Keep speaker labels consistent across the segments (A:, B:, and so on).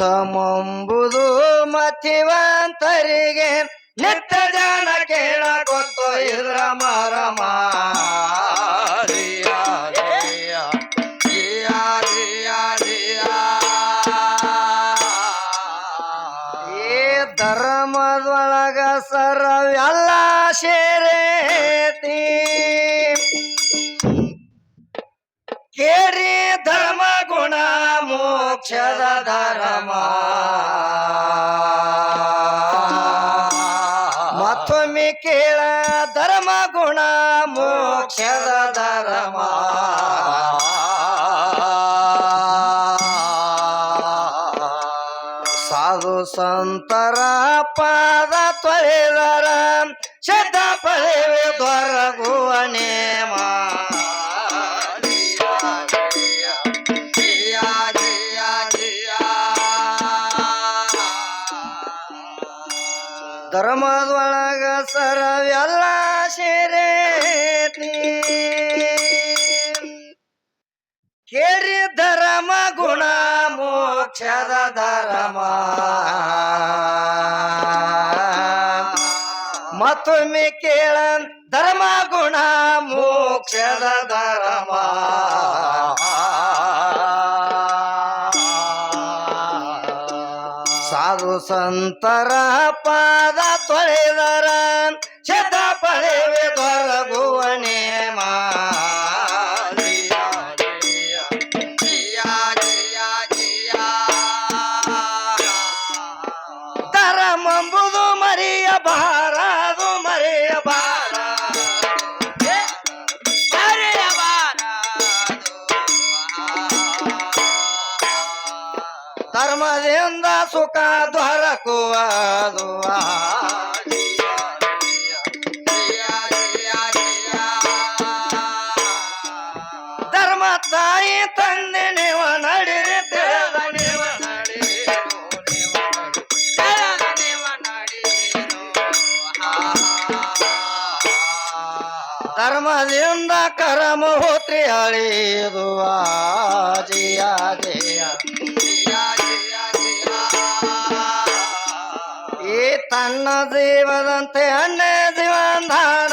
A: ಮತಮಂಬುದು ಮತಿವಂತರಿಗೆ ನಿತ್ಯ ಜನ ಕೇಳ ಗೊತ್ತು ಇದ್ರ ಮರಮ ಗುಣ ಮೋಕ್ಷದ ಧರ್ಮ. ಮತ್ತೊಮ್ಮೆ ಕೇಳ ಧರ್ಮ ಗುಣ ಮೋಕ್ಷದ ಧರ್ಮ. ಸಾಧು ಸಂತರ ಪಾದ ತೊಳೆದರ ಶಬ್ದ ಪಡೆವೆ ದೊರಗುವ ನೇಮ. ಧರ್ಮದೊಳಗ ಸರವೆಲ್ಲ ಸೇರೇತಿ. ಕೇಳಿ ಧರ್ಮ, ಗುಣ, ಮೋಕ್ಷದ ಧರ್ಮ. ಮತ್ತೊಮ್ಮೆ ಕೇಳ ಧರ್ಮ, ಗುಣ, ಮೋಕ್ಷದ ಧರ್ಮ. ಸಾಧು ಸಂತರ ಪಾದ ತೊಳೆದರ. ಧರ್ಮದಿಂದ ಸುಖ ದೊರಕುವುದು ಧರ್ಮ ತಾಯಿ ತಂದೆ ನೀವು ನಡಿರಿ ಧರ್ಮದಿಂದ ಕರಮ ಹೋತ್ರಿ ಅಳಿಯುವ ಜಿಯ ಜಯ. ದೇವದಂತೆ ಜೀವದಂತೆ ಅನ್ನ ಜೀವಂಧಾನ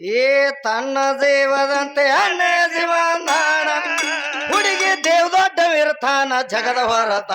A: ಏ ತನ್ನ ದೇವದಂತೆ ಅನ್ನ ಜೀವಂಧಾನ ಹುಡುಗಿ ದೇವ್ ದೊಡ್ಡ ವಿರ್ತಾನ ಜಗದ ಹೊರತ.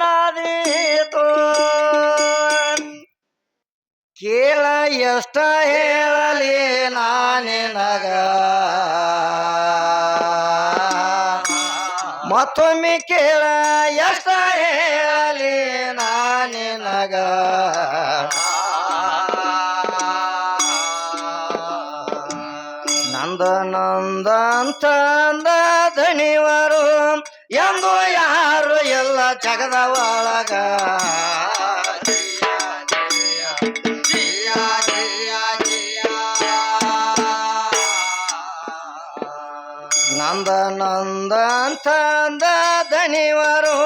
A: ಕಷ್ಟ ಕೇಳ, ಎಷ್ಟ ಹೇಳಲಿ ನಾನಿನಗ ಮತ್ತೊಮ್ಮೆ ಕೇಳ, ಎಷ್ಟ ಹೇಳಲಿ ನಾನಿನಗ ನಂದ ನಂದ ಅಂತ ಅಂದ ದಣಿವರು ಎಂದು ಜಗದ ಒಳಗ ನಂದ ನಂದ ಅಂತಂದ ದಣಿವರು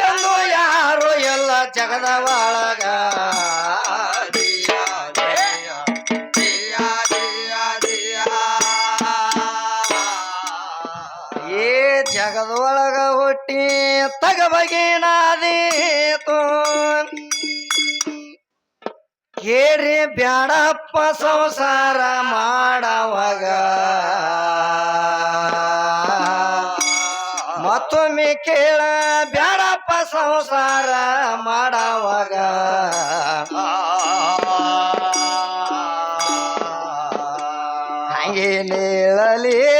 A: ಎಂದು ಯಾರು ಎಲ್ಲ ಜಗದ ಒಳಗ. ತಗಬಗಿನಾದೀತು ಕೇರಿ ಬ್ಯಾಡಪ್ಪ ಸಂಸಾರ ಮಾಡವಾಗ. ಮತ್ತೊಮ್ಮೆ ಕೇಳ ಬ್ಯಾಡಪ್ಪ ಸಂಸಾರ ಮಾಡವಾಗ. ಹಂಗೆ ಹಂಗು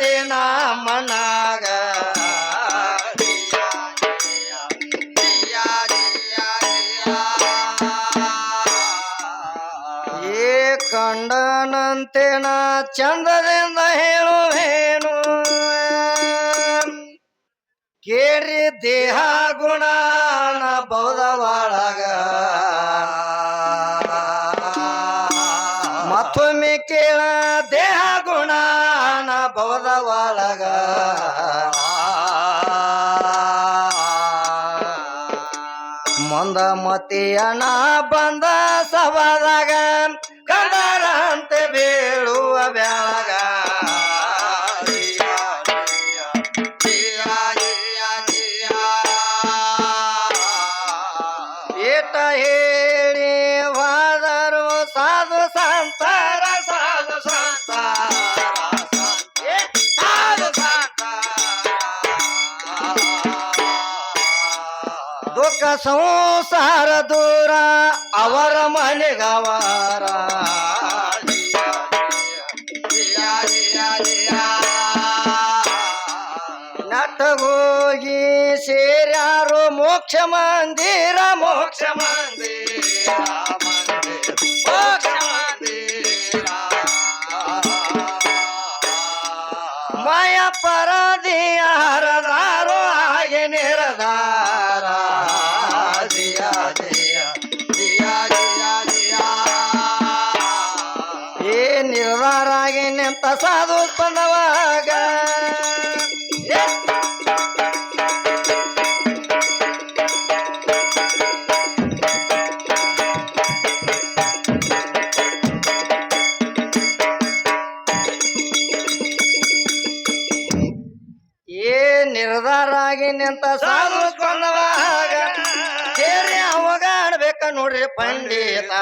A: ದಿನ ಮನಾಗ ಏ ಕಂಡನಂತೆ ನಾ ಚಂದದಿಂದ ಹೇಳುವೇನು. ಕೇಳಿ ದೇಹ ಗುಣ ಬೌದ್ಧವಾಳಗ ಮತ್ತೊಮ್ಮೆ ಮುಂದ ಮತಿಯಣ ಬಂದ ಸಭದಾಗ ಸಂಸಾರ ದೂರ, ಅವರ ಮನೆಗವಾರ ನಟಗೋಗಿ ಸೇರ್ಯಾರು ಮೋಕ್ಷ ಮಂದಿರ ಮೋಕ್ಷ ಮಂದಿರ ಮೋಕ್ಷ ಮಂದಿರ. ಮಾಯ ಹರದಾರೋ ಹಾಗೆ ನಿರದಾರ. ಬಂದವಾಗ. ಏ! ನಿರ್ಧಾರಾಗಿ ನಿಂತ ಸಾಧು ಬಂದವಾಗ. ಕೇರಿ ಅವಾಗ ನೋಡ್ರಿ ಪಂಡಿತ.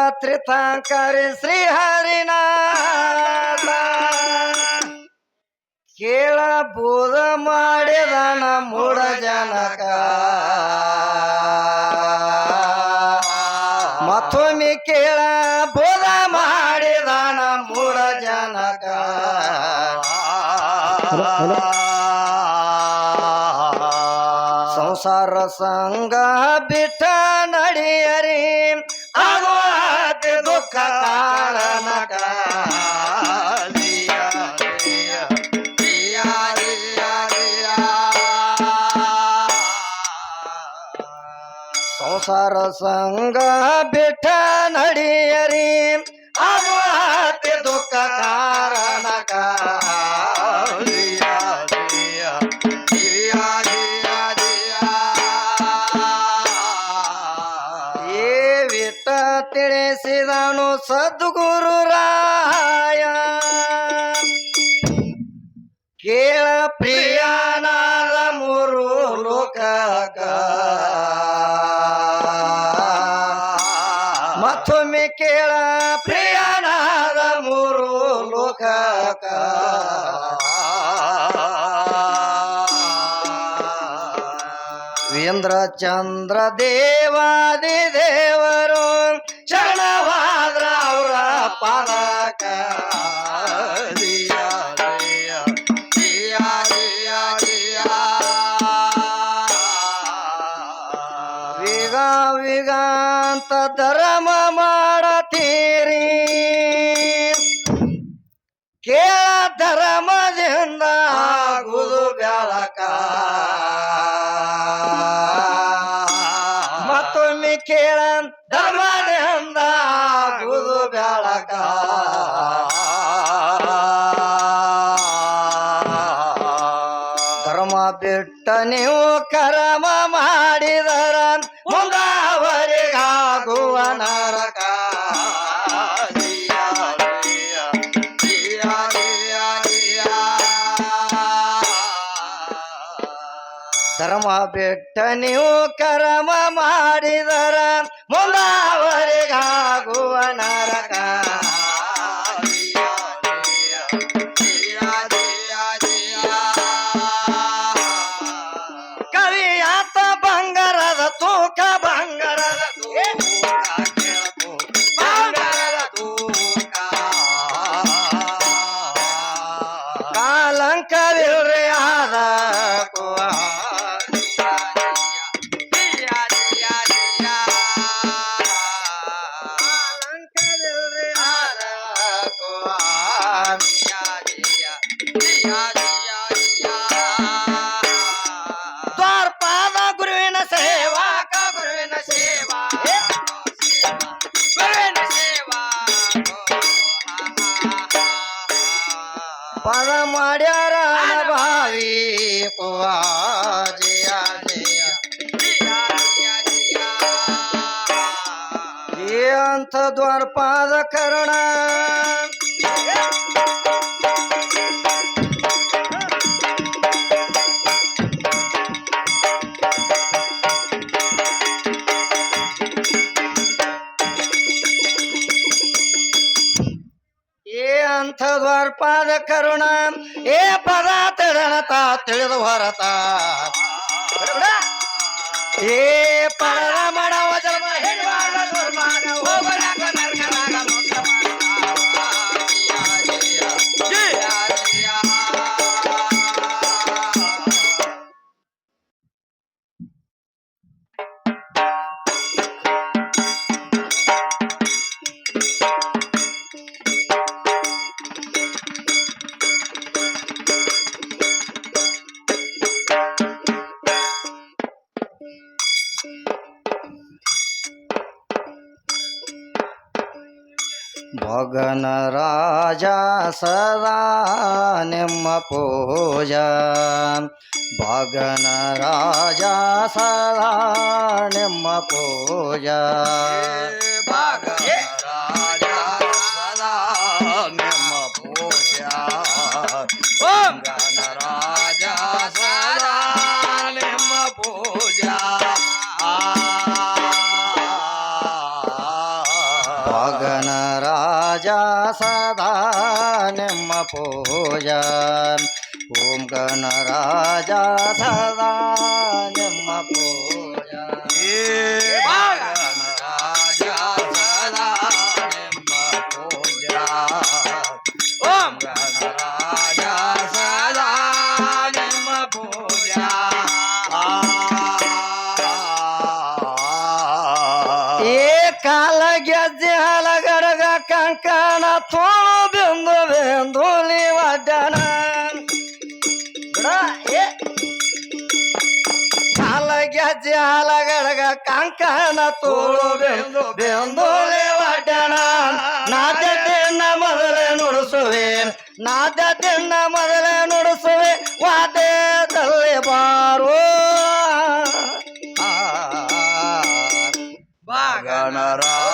A: ಮೊದಲ ತ್ರಿತಾಂಕಾರಿ ಶ್ರೀ ಹರಿನಾಥ ಕೇಳ ಬೋಧ ಮಾಡಿದನ ಮೂಢ ಜನಕ ಮತ್ತೊಮ್ಮೆ ಕೇಳ ಬೋಧ ಮಾಡಿದನ ಮೂಢ ಜನಕ ಸಂಸಾರ ಸಂಗ ಬಿಟ್ಟ ನಡಿಯರಿ ಸಂಸಾರ ಸಂಗ ಬಿಟ್ಟ ನಡಿಯರಿ. ಅತಿ ದುಃಖ ಕಾರಣಕ. ಏ ವಿಟ್ಟ ತಿಳಿಸಿದನು ಸದ್ಗುರು ರಾಯ. ಕೇಳ ಪ್ರಿಯನಾದ ಮೂರು ಲೋಕಕ. ವೀಂದ್ರ ಚಂದ್ರ ದೇವಾದಿ ದೇವರು ಶರಣವಾದ್ರ ಅವರ ದಿಯ. ವಿಗ ವಿಗಾಂತ ಧರ್ಮ ಕೇಳ ಧರ್ಮದಿಂದ ಆಗುದು ಬೆಳಕ ಮತ್ತೊಮ್ಮೆ ಕೇಳ ಧರ್ಮದಿಂದ ಆಗುದು ಬೆಳಕ ಧರ್ಮ ಬಿಟ್ಟ ನೀವು ಬಿಟ್ಟ ನೀವು ಅಂತ ದ್ವಾರಪಾದ ಕರುಣ ದ್ವಾರಪಾದ ಕರುಣ. ಏ ಪದ ತಿಳನತ ತಿಳಿದು ಹೊರತ. ಏ ಪರದ ಭಗನ ರಾಜ ಸದಾ ನಿಮ್ಮ ಪೂಜಾ ಭಗನ ರಾಜ ಸದಾ ನಿಮ್ಮ ಪೂಜಾ ಭಗನ ನಿಮ್ಮ ಪೂಜಾ ಓಂ ಗಣ ರಾಜ ಕಂಕಣ ತೋಳು ಬಿಂದು ಬಿಂದು ನೀವಡ್ಡನ ಕಾಲ ಗೆಜ್ಜೆ ಕಂಕಣ ತೋಳು ಬಿಂದು ಬಿಂದು ನೀವಡ್ಡನ ನಾದ್ಯತೆಯನ್ನ ಮೊದಲೇ ನುಡಿಸುವೆ ನಾದ್ಯತೆಯನ್ನ ಮೊದಲೇ ನುಡಿಸುವೆ, ವಾದ್ಯದಲ್ಲಿ ಬಾರೋ. ಗಣರಾಜ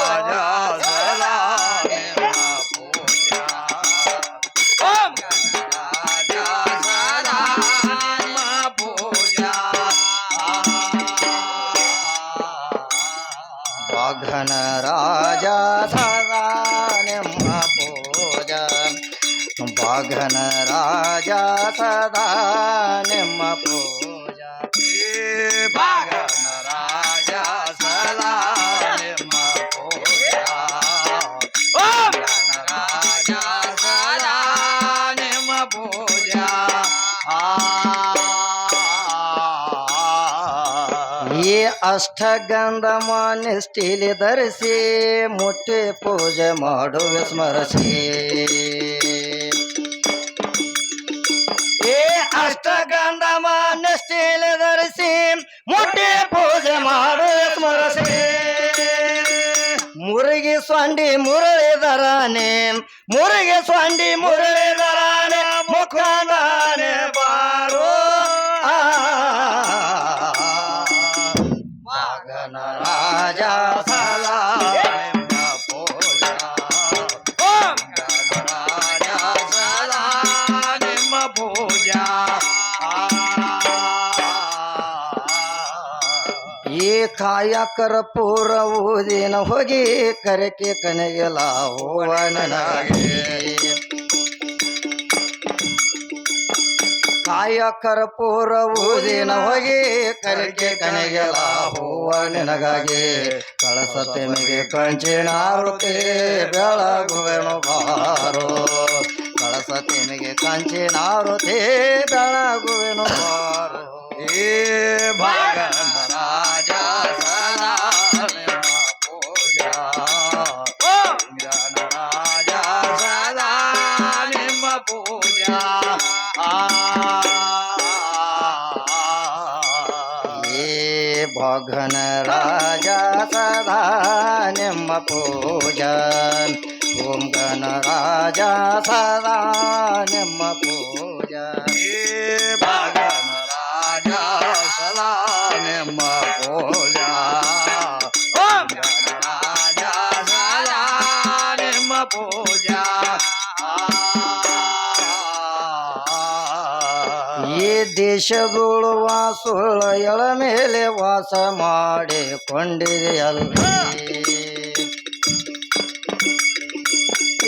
A: ಅಷ್ಟಗಂಧ ಮಾನಿಷ್ಠಿಲಿ ಧರಿಸಿ ಮುಟ್ಟಿ ಪೂಜೆ ಮಾಡುವೆ ಸ್ಮರಸಿ. ಏ ಅಷ್ಟಗಂಧ ಮಾನಿಷ್ಠಿಲಿ ಧರಿಸಿ ಮುಟ್ಟಿ ಪೂಜೆ ಮಾಡುವೆ ಸ್ಮರಿಸಿ. ಮುರುಗಿ ಸ್ವಂಡಿ ಮುರಳಿದರಾನೆ ಮುರುಗಿ ಮುರಳಿ ದರಾನೆ ಮುಖಂಡ ಈ ಕಾಯಕರ ಪೂರ ಊದಿನ ಹೋಗಿ ಕರಕೆ ಕನಗೆಲ ಹೂವ ನನಗೆ ಕಾಯಕರ ಪೂರ ಊದಿನ ಹೋಗಿ ಕರಕೆ ಕನಗೆಲ ಹೂವ ನಿನಗಾಗಿ ಕಳಸ ತೆಮಿಗೆ ಕಂಚಿನ ಆರುತಿ ಬೆಳಗುವೆನು ಬಾರೋ ಕಳಸ ತೆಮಿಗೆ ಕಂಚಿನ ಆರುತಿ ಬೆಳಗುವೆನು ಬಾರೋ ಏ ಭಾಗನ गणराज सदा निम्ब पूजन ओम गणराज सदा निम्ब पूजन राजा सदा निम्ब पूजन ದೇಶಗಳು ವಾಸುಳ ಎಳ ಮೇಲೆ ವಾಸ ಮಾಡಿಕೊಂಡಿದೆಯಲ್ಲ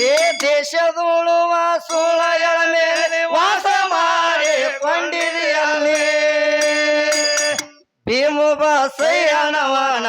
A: ಏ ದೇಶದೋಳು ವಾಸುಳ ಎಳ ಮೇಲೆ ವಾಸ ಮಾಡಿಕೊಂಡಿದೆಯಲ್ಲೇ ಭೀಮು ಬಸಯ್ಯನವನ